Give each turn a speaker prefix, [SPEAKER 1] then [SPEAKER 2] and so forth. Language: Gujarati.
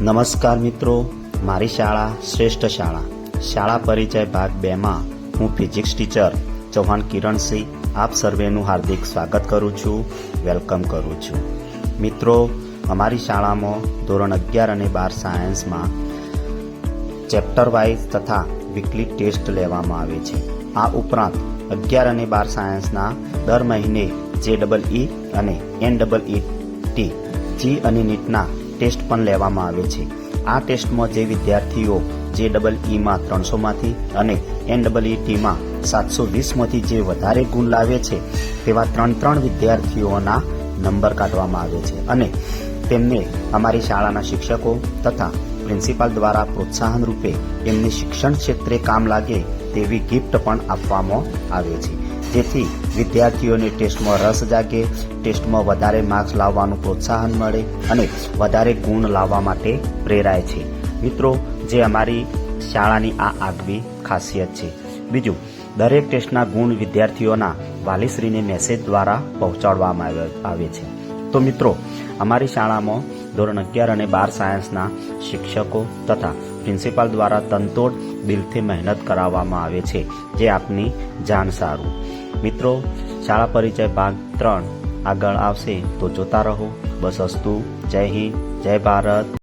[SPEAKER 1] નમસ્કાર મિત્રો, મારી શાળા શ્રેષ્ઠ શાળા. શાળા પરિચય ભાગ બેમાં હું ફિઝિક્સ ટીચર ચૌહાણ કિરણસિંહ આપ સર્વેનું હાર્દિક સ્વાગત કરું છું, વેલકમ કરું છું. મિત્રો, અમારી શાળામાં ધોરણ અગિયાર અને બાર સાયન્સમાં ચેપ્ટર વાઇઝ તથા વીકલી ટેસ્ટ લેવામાં આવે છે. આ ઉપરાંત અગિયાર અને બાર સાયન્સના દર મહિને જે ડબલ ઈ અને N double E T, JEE અને નીટના ટેસ્ટ પણ લેવામાં આવે છે. આ ટેસ્ટમાં જે વિદ્યાર્થીઓ જે ડબલ ઈમાં ત્રણસોમાંથી અને એન ડબલ ઈ સાતસો વીસમાંથી જે વધારે ગુણ લાવે છે, તેવા ત્રણ ત્રણ વિદ્યાર્થીઓના નંબર કાઢવામાં આવે છે અને તેમને અમારી શાળાના શિક્ષકો તથા પ્રિન્સિપાલ દ્વારા પ્રોત્સાહન રૂપે એમને શિક્ષણ ક્ષેત્રે કામ લાગે તેવી ગિફ્ટ પણ આપવામાં આવે છે. જેથી વિદ્યાર્થીઓને ટેસ્ટમાં રસ જાગે, ટેસ્ટમાં વધારે માર્ક્સ લાવવાનું પ્રોત્સાહન મળે અને વધારે ગુણ લાવવા માટે પ્રેરાય છે. મિત્રો, જે અમારી શાળાની આ આગવી ખાસિયત છે. બીજું, દરેક ટેસ્ટના ગુણ વિદ્યાર્થીઓના વાલીશ્રીને મેસેજ દ્વારા પહોંચાડવામાં આવે- છે. તો મિત્રો, અમારી શાળામાં ધોરણ અગિયાર અને બાર સાયન્સના શિક્ષકો તથા પ્રિન્સિપાલ દ્વારા તનતોડ દિલથી મહેનત કરાવવામાં આવે છે, જે આપની જાણ સારું. મિત્રો, શાળા પરિચય ભાગ ત્રણ આગળ આવશે, તો જોતા રહો. બસ અસ્તુ. જય હિન્દ. જય ભારત.